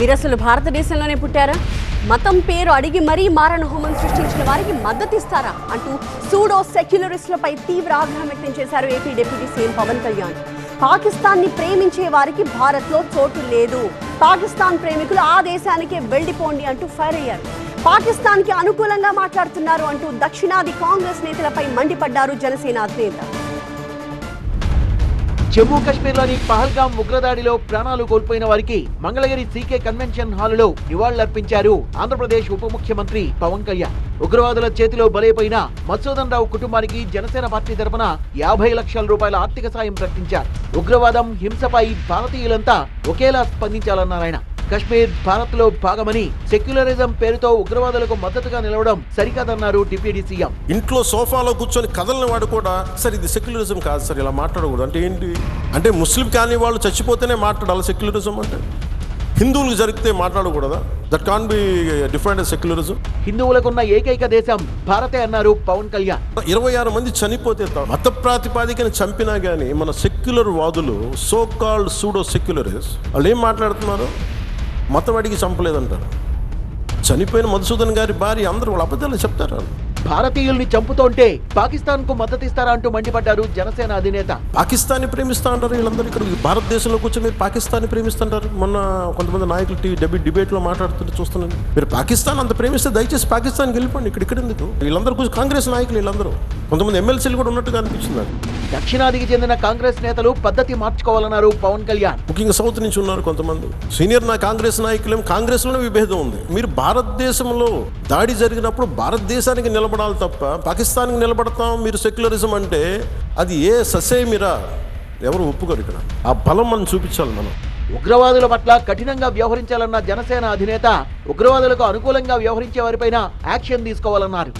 మీరు అసలు భారతదేశంలోనే పుట్టారా? మతం పేరు అడిగి మరీ మారణ హోమం సృష్టించిన వారికి మద్దతు ఇస్తారా అంటూ సూడో సెక్యులరిస్టులపై తీవ్ర ఆగ్రహం వ్యక్తం చేశారు AP deputy CM Pawan Kalyan. పాకిస్తాన్ని ప్రేమించే వారికి భారత్లో చోటు లేదు. పాకిస్తాన్ ప్రేమికులు ఆ దేశానికే వెళ్ళిపోండి అంటూ ఫైర్ అయ్యారు. పాకిస్తాన్కి అనుకూలంగా మాట్లాడుతున్నారు అంటూ దక్షిణాది కాంగ్రెస్ నేతలపై మండిపడ్డారు జనసేన అధినేత. జమ్మూ కాశ్మీర్లోని పహల్గాం ఉగ్రదాడిలో ప్రాణాలు కోల్పోయిన వారికి మంగళగిరి సీకే కన్వెన్షన్ హాలులో నివాళులర్పించారు ఆంధ్రప్రదేశ్ ఉప ముఖ్యమంత్రి పవన్ కళ్యాణ్. ఉగ్రవాదుల చేతిలో బలైపోయిన మత్సూదన్ రావు కుటుంబానికి జనసేన పార్టీ తరపున యాభై లక్షల రూపాయల ఆర్థిక సాయం ప్రకటించారు. ఉగ్రవాదం హింసపై భారతీయులంతా ఒకేలా స్పందించాలన్నారు ఆయన. కశ్మీర్ భారత్లో భాగమని సెక్యులరిజం పేరుతో ఉగ్రవాదులకు మద్దతుగా నిలవడం సరికాదన్నారు డిప్యూటీ సీఎం. ఇంట్లో సోఫాలో కూర్చొని కథలని వాడు కూడా సార్ ఇది సెక్యులరిజం కాదు సార్ ఇలా మాట్లాడకూడదు. అంటే ఏంటి? అంటే ముస్లిం కాని వాళ్ళు చచ్చిపోతేనే మాట్లాడాలి సెక్యులరిజం అంటే. హిందువులకు జరిగితే మాట్లాడకూడదా? That can be different secularism హిందువులకున్న ఏకైక దేశం భారతే అన్నారు పవన్ కళ్యాణ్. ఇరవై ఆరు మంది చనిపోతే మత ప్రాతిపాదికన చంపినా కానీ మన సెక్యులర్ వాదులు సో కాల్డ్ సూడో సెక్యులరిస్ వాళ్ళు ఏం మాట్లాడుతున్నారు? మతం అడిగి చంపలేదంటారు. చనిపోయిన మధుసూదన్ గారి భార్య అందరూ వాళ్ళ అబద్ధాలు చెప్తారు భారతీయుల్ని చంపుతోంటే పాకిస్తాన్కు మద్దతిస్తారా అంటూ మండిపడ్డారు జనసేన అధినేత. పాకిస్తాన్ని ప్రేమిస్తా అంటారు వీళ్ళందరూ ఇక్కడ భారతదేశంలో కూర్చొని మీరు పాకిస్తాన్ని ప్రేమిస్తుంటారు. మొన్న కొంతమంది నాయకులు టీవీ డెబి డిబేట్లో మాట్లాడుతుంటే చూస్తున్నాను మీరు పాకిస్తాన్ అంత ప్రేమిస్తే దయచేసి పాకిస్తాన్కి వెళ్ళిపోండి. ఇక్కడ ఇక్కడ ఎందుకు? వీళ్ళందరూ కూర్చొని కాంగ్రెస్ నాయకులు వీళ్ళందరూ. కొంతమంది ఎమ్మెల్సీలు కూడా ఉన్నట్టుగా అనిపించింది దక్షిణాదికి చెందిన కాంగ్రెస్ నేతలు పద్ధతి మార్చుకోవాలన్నారు పవన్ కళ్యాణ్. ముఖ్యంగా సౌత్ నుంచి ఉన్నారు కొంతమంది. సీనియర్ నా కాంగ్రెస్ నాయకులేం కాంగ్రెస్లోనే విభేదం ఉంది. మీరు భారతదేశంలో దాడి జరిగినప్పుడు భారతదేశానికి నిలబడాలి తప్ప పాకిస్తాన్కి నిలబడతాం మీరు సెక్యులరిజం అంటే అది ఏ ససేమిరా? ఎవరు ఒప్పుకోరు ఇక్కడ ఆ బలం మనం చూపించాలి మనం. ఉగ్రవాదుల పట్ల కఠినంగా వ్యవహరించాలన్న జనసేన అధినేత ఉగ్రవాదులకు అనుకూలంగా వ్యవహరించే వారిపైన యాక్షన్ తీసుకోవాలన్నారు.